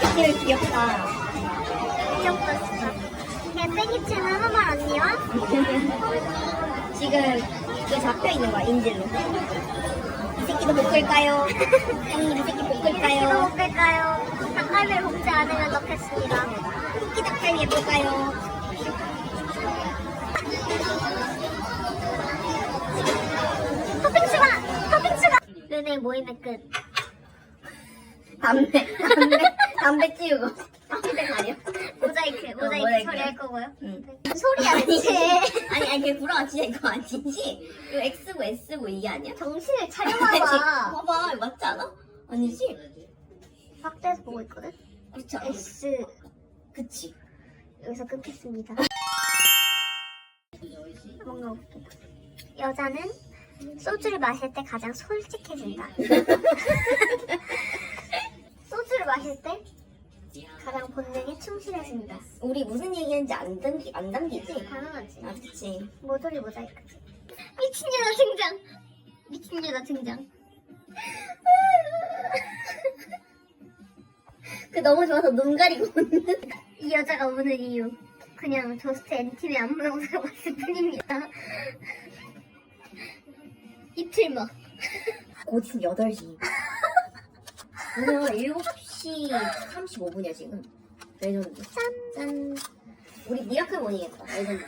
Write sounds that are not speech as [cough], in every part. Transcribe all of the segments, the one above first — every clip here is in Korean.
되게 귀엽다. 귀엽다 진짜. 야 빼기치는 아무 말 언니와? 지금 이게 잡혀 있는 거야 인질로. 이 새끼도 볶을까요? 형님 이 새끼 이거 볶을까요? 못 뺄까요? 닭갈비를 볶지 않으면 넣겠습니다. 토끼 닭갈비 예쁠까요? 토핑 추가! 토핑 추가! 르네 모임의 끝. 담배 담배 담배 담배 가려. 모자이크, 모자이크 모자이크. 처리할 거고요. 응. 소리야 대체. 아니 아니 걔 불어가 진짜 이거 아니지? 이거 X고 S고 이게 아니야? 정신을? 차려봐봐. 봐봐 이거 맞지 않아? 아니지? 확대해서 보고 있거든? 그렇죠. S 그치. 여기서 끊겠습니다. 뭔가. 여자는 소주를 마실 때 가장 솔직해진다. [laughs] 소주를 마실 때 가장 본능에 충실해진다. 우리 무슨 얘기했는지 안 담기 안 담기지? 당연하지. 아 그치. 모조리 모자이크지. 미친 여자 등장. 미친 여자 등장. 그 너무 좋아서 눈 가리고 웃는. 이 여자가 우는 이유. 그냥 저스트 엔팀의 안무 영상을 봤을 뿐입니다. 이틀막. 곧 있으면 8시. 오늘 7시 35분이야 지금. 레전드. 짠. 짠. 우리 미라클 모닝했다. 레전드.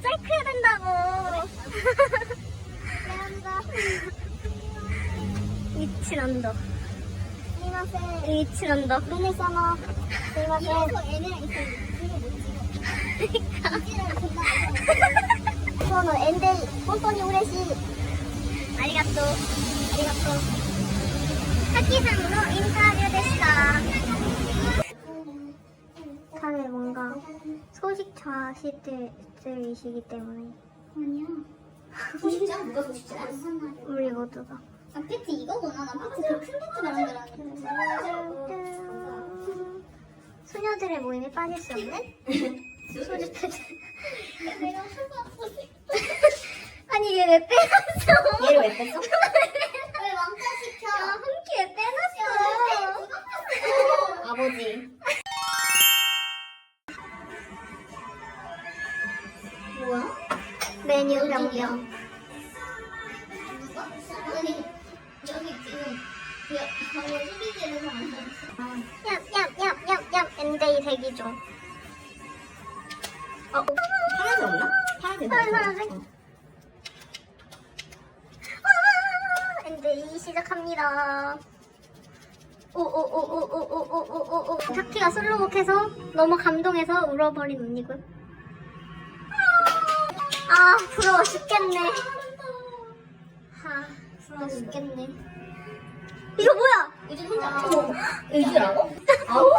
모자이크 된다고. 미친 언덕. 미친 언덕. 눈을 써놔. 이래서 애는 이렇게 저는 엔데 뻔뻔히 우레시. 아리가또. 아리가또. 사키상으로 인터뷰です。 소식자시들이시기 때문에 아니야 소식자? [laughs] 누가 소식자야? 우리 모두가 아, 패티 이거구나. 나 패티 그큰 패티 말한 줄 알았는데. 소녀들의 모임에 빠질 수 없는 [laughs] 소주 패드 내가 수고 [laughs] 아니 얘 왜 빼놨어 얘를 왜 뺐어? 엔데이 시작합니다. 오오오오오오오오오오. 타키가 솔로곡해서 너무 감동해서 울어버린 언니군. 아 부러워 죽겠네. 아 부러워 죽겠네. 이거 뭐야? 요즘 혼자 어머, 의주라고? 아우.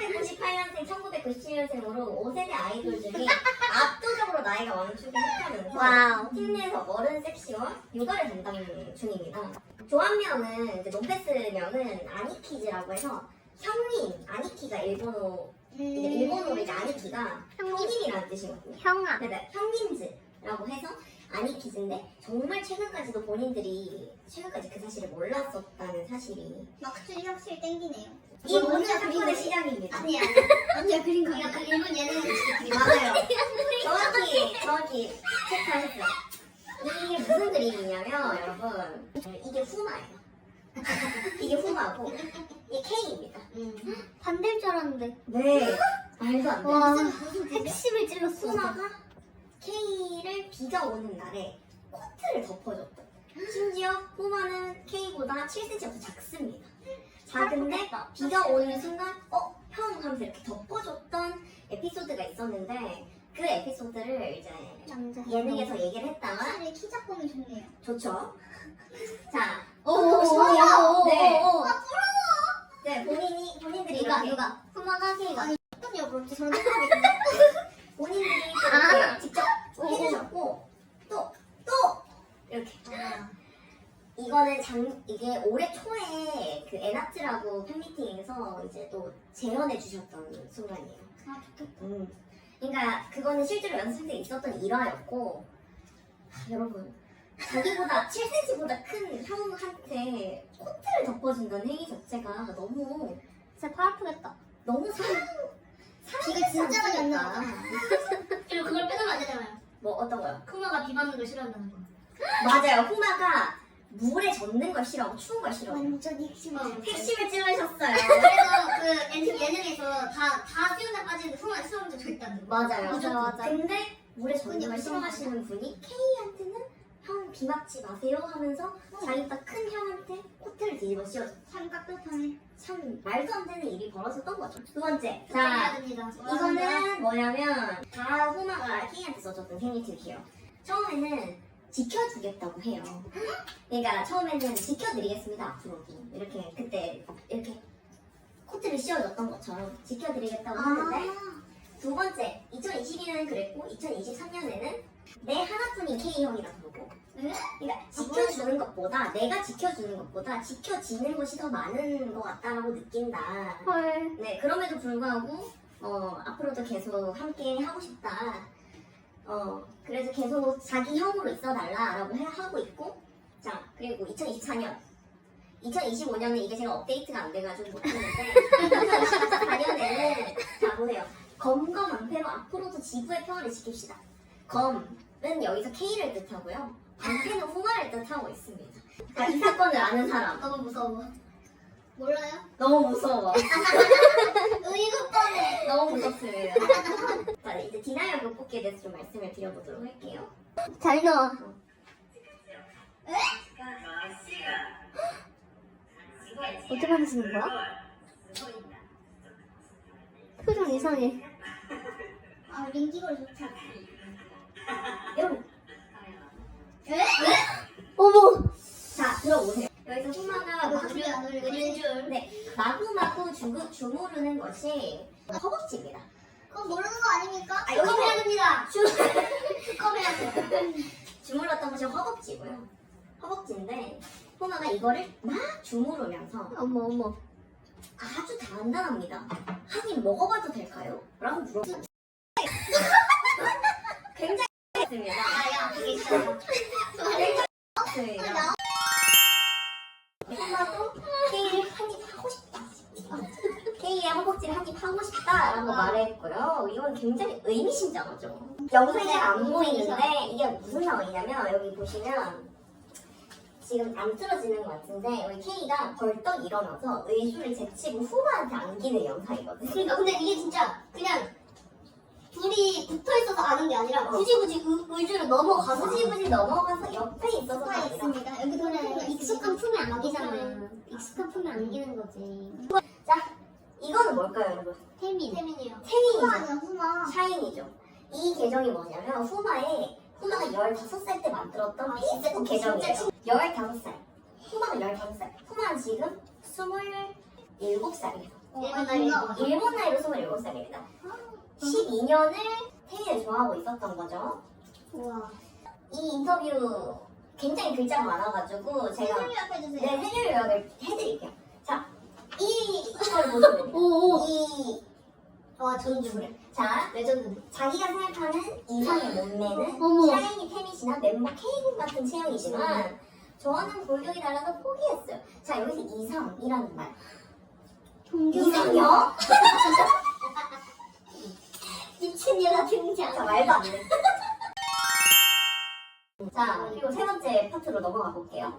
1998년생, 1997년생으로 5세대 아이돌 중에 압도적으로 나이가 속하면서 와우 팀 내에서 어른 섹시와 육아를 담당 중입니다. 조합명은 이제 노페스명은 아니키즈라고 해서 형님 아니키가 일본어 이제 일본어로 이제 아니키가 형님이라는 뜻이거든요. 형아 네네 형님즈라고 해서 아니키즈인데 정말 최근까지도 본인들이 최근까지 그 사실을 몰랐었다는 사실이 막줄이 확실히 땡기네요. 이 모든 사건의 시작입니다. 아니야. 언니가 그린 거 약간 일본 예능. 맞아요. [laughs] 정확히 정확히 체크하셨어요. 이게 무슨 그림이냐면 여러분 이게 후마예요. [laughs] 이게 후마고 이게 K입니다. 반대일 줄 알았는데. 네. 말도 안 돼. 와, 무슨? 핵심을 찔렀어. 후마가 K를 비가 오는 날에 코트를 덮어줬다. 심지어 후마는 K보다 7cm가 더 작습니다. 작은데 비가 오는 순간 어? 형 하면서 이렇게 덮어줬던 에피소드가 있었는데 그 에피소드를 이제 남자. 예능에서 얘기를 했다가 확실히 키 작품이 좋네요. 좋죠. [laughs] 자, 오, 오. 네. 오, 오. 네 본인이 본인들이 누가, 이렇게 누가? 후마가 K가. 어떤 여부지 저는 생각하거든요. 본인들이 아. 이렇게 직접 오, 오. 해주셨고 또 또 이렇게 장 이게 올해 초에 그 에나트라고 팬미팅에서 이제 또 재현해 주셨던 순간이에요. 아 좋겠다. 음. 그러니까 그거는 실제로 연습생 때 있었던 일화였고 하, 여러분 자기보다 [laughs] 7cm보다 큰 형한테 코트를 덮어준다는 행위 자체가 너무 진짜 팔 아프겠다. 너무 사랑 비가 진짜 많이 안 사랑스럽다. 그리고 그걸 빼놓으면 안 되잖아요. 뭐 어떤 거요? 크마가 비 맞는 걸 싫어한다는 거. 맞아요. 후마가 물에 젖는 걸 싫어하고 추운 걸 싫어해요. 완전 핵심이에요. 핵심을 찔러셨어요. 그래서 그 엔팅 예능에서 다, 다 수영장 빠지는데 후만 수영장 절대 안 돼. 맞아요. 맞아, 맞아. 근데 물에 젖는 걸 싫어하시는 분이 K한테는 형 비 맞지 마세요 하면서 자기보다 큰 형한테 코트를 뒤집어 씌워줘. 참 깍듯하네. 참 말도 안 되는 일이 벌어졌던 거죠. 두 번째. 자. 이거는 뭐냐면 다 후마가 K한테 써줬던 생일 팁이에요. 처음에는 지켜주겠다고 해요. 그러니까 처음에는 지켜드리겠습니다 앞으로도 이렇게 그때 이렇게 코트를 씌워줬던 것처럼 지켜드리겠다고 하는데 두 번째 2022년은 그랬고 2023년에는 내 하나뿐인 K 형이라 네? 그러니까 지켜주는 것보다 내가 지켜주는 것보다 지켜지는 것이 더 많은 것 같다라고 느낀다. 헐. 네, 그럼에도 불구하고 어, 앞으로도 계속 함께 하고 싶다. 어, 그래서 계속 자기 형으로 있어달라라고 해- 하고 있고, 자, 그리고 2024년. 2025년은 이게 제가 업데이트가 안 돼가지고 못했는데, 2024년에는, 자, 보세요. 검과 방패로 앞으로도 지구의 평화를 지킵시다. 검은 여기서 K를 뜻하고요. 방패는 후마를 뜻하고 있습니다. 자, 이 사건을 아는 사람. 너무 무서워. 몰라요? 너무 무서워. [laughs] 의국권에. 너무 무섭습니다. [laughs] 자, 이제 디나이어 극복기에 대해서 좀 말씀을 드려보도록 할게요. 잘 나와. 어떻게 하시는 거야? 표정 이상해. 아, 링기걸 좋다. 여러분, 에? 어머. 자, 들어보세요. 여기서 후마가 아, 마구, 노래 안 노래 줄. 네, 마구마구 주, 주무르는 것이 허벅지입니다. 그건 모르는 거 아닙니까? 아, 여기 컵해야 됩니다. 주, [laughs] 돼. 주물렀던 것이 허벅지고요. 허벅지인데, 후마가 이거를 막 주무르면서 어머 어머. 아주 간단합니다. 한입 먹어봐도 될까요? 라고 물어봤어요. [laughs] 굉장히 했습니다. 아, 야, 그게 있잖아. 맞습니다. K의 허벅지를 한 입 하고 싶다라고 말했고요. 이건 굉장히 의미심장하죠. 영상에 안 보이는데 이게 무슨 상황이냐면 여기 보시면 지금 안 틀어지는 것 같은데 여기 K가 벌떡 일어나서 의주를 제치고 후바한테 안기는 영상이거든요. 그러니까 근데 이게 진짜 그냥 둘이 붙어 있어서 아는 게 아니라 굳이 굳이 의, 의주를 넘어가서 굳이 굳이 넘어가서 옆에 있어서 붙어 있습니다. 여기 그냥 익숙한 품에 안기잖아요. 익숙한 품에 안기는 거지. 자, 이거는 뭘까요, 여러분? 태민. 태민이요. 태민이죠. 후마. 샤인이죠. 이 계정이 뭐냐면 후마에 후마가 15살 때 만들었던 아, 페이스북 진짜 계정이에요. 진짜 15살. 후마가 15살. 후마는 지금 27살이에요. 일본 나이가 일본 나이로 27살입니다. 12년을 태민을 좋아하고 있었던 거죠. 우와. 이 인터뷰 굉장히 글자가 많아가지고 제가. 네, 생일 요약을 해드릴게요. 자, 이걸 보시면 오. 이와 전주. 자, 레전드. 자기가 생각하는 이상의 몸매는 어머. 샤이니 태밋이나 멤버 케이군 같은 체형이지만 저는 골격이 달라서 포기했어요. 자, 여기서 이상이라는 말. 이상이요? [laughs] 미친 얘가 등장. 자, 말도 안 돼. [laughs] 자, 그리고 세 번째 파트로 넘어가 볼게요.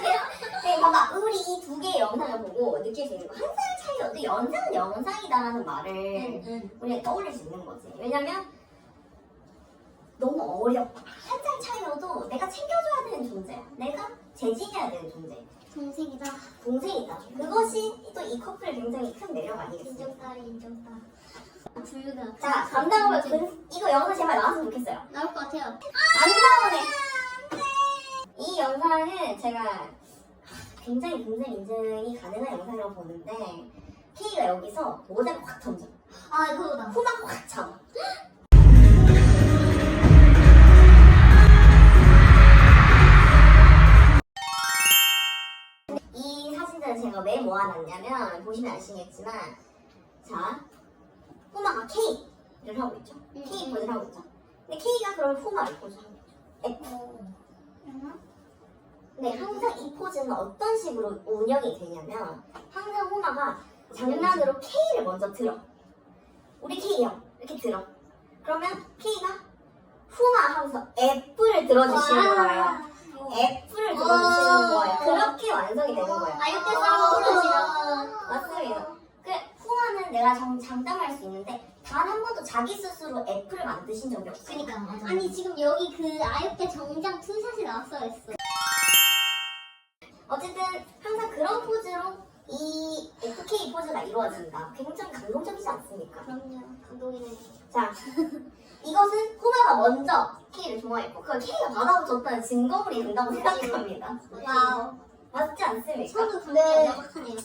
이 두 개의 영상을 보고 느낄 수 있는 거. 한 살 차이여도 영상은 영상이다라는 말을 우리가 떠올릴 수 있는 거지. 왜냐면 너무 어렵다. 한 살 차이여도 내가 챙겨줘야 되는 존재야. 내가 재진해야 되는 존재. 동생이다. 동생이다. 그것이 또 이 커플의 굉장히 큰 매력 아니겠어? 인정딸이 인정딸. 불가. 자, 감당을 근 이거 영상 제발 나왔으면 좋겠어요. 나올 것 같아요. 안 나오네. 이 영상은 제가 굉장히 굉장히 인증이 가능한 영상이라고 보는데 K가 여기서 모자를 확 던져. 아 그거다. 후막 확 잡아. 이 사진들은 제가 왜 모아놨냐면 보시면 아시겠지만 자 후마가 K를 하고 있죠. K 포즈를 하고 있죠. 근데 K가 그럼 후마 이 포즈를 하고 있죠. F. 네, 항상 이 포즈는 어떤 식으로 운영이 되냐면 항상 호마가 장난으로 K를 먼저 들어. 우리 K요. 이렇게 들어. 그러면 K가 후마 하면서 F를 들어주시는 거예요. F를 들어주시는 거예요. 그렇게 완성이 되는 거예요. 아 이때 싸움으로 맞습니다. 그 후마는 내가 장, 장담할 수 있는데 단 한 번도 자기 스스로 F를 만드신 적이 없어요. 그니까 맞아. 아니 지금 여기 그 아육대 정장 투샷이 나왔어야 했어. 어쨌든 항상 그런 포즈로 이 FK 포즈가 이루어진다. 굉장히 감동적이지 않습니까? 그럼요. 감동이네. 자, [laughs] 이것은 후마가 먼저 K를 좋아했고 그걸 K가 받아줬다는 증거물이 된다고 생각합니다. 와우. 맞지 않습니까? 서로 감정 명확하네요.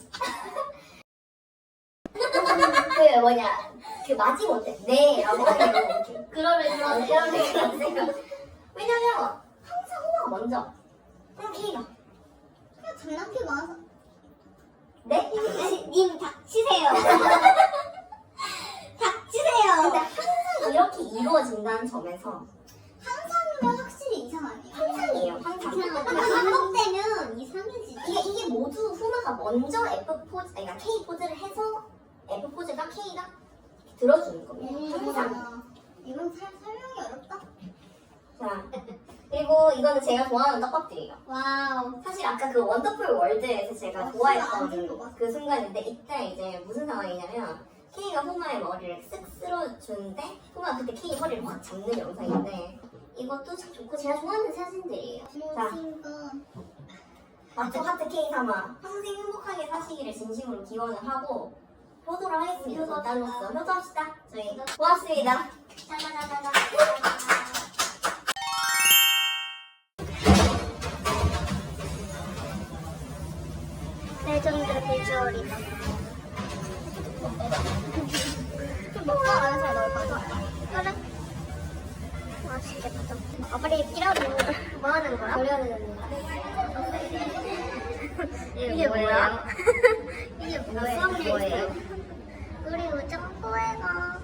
그 뭐냐 그 마지 못해 네라고 하는 거 이렇게 그러네 그런 그러네. 그런 생각. 왜냐면 항상 후마가 먼저 그럼 K가 장난기 많아서. 네? 님 닥치세요. [laughs] 닥치세요. 항상 이렇게 이루어진다는 점에서 항상이면 확실히 이상하네요. 항상이에요. 항상. 이상하다. 반복되면 이상해지지. 이게 이게 모두 후마가 먼저 F 포즈, 아니 그러니까 K 포즈를 해서 F 포즈가 K가 들어주는 겁니다. 항상. 음, 이건 살, 설명이 어렵다. 자 그리고 이거는 제가 좋아하는 떡밥들이에요. 와우. 사실 아까 그 원더풀 월드에서 제가 아, 좋아했던 같아. 그 순간인데 이때 이제 무슨 상황이냐면 K가 후마의 머리를 쓱 쓸어주는데 후마가 그때 K 머리를 확 잡는 영상인데 이것도 참 좋고 제가 좋아하는 사진들이에요. 자. 마트 하트 K 삼아 평생 행복하게 사시기를 진심으로 기원을 하고 효도를 하겠습니다. 효도 일단로서 효도합시다. 저희 고맙습니다. 짜자자자자. 레전드 비주얼이다. 먹고 알아서 넣을 거죠? 그래. 맛있겠다. 아, 빨리 끼라고. 뭐 하는 거야? 버려는 이게 뭐야? 이게 뭐예요? 뭐예요? 우정 포에가.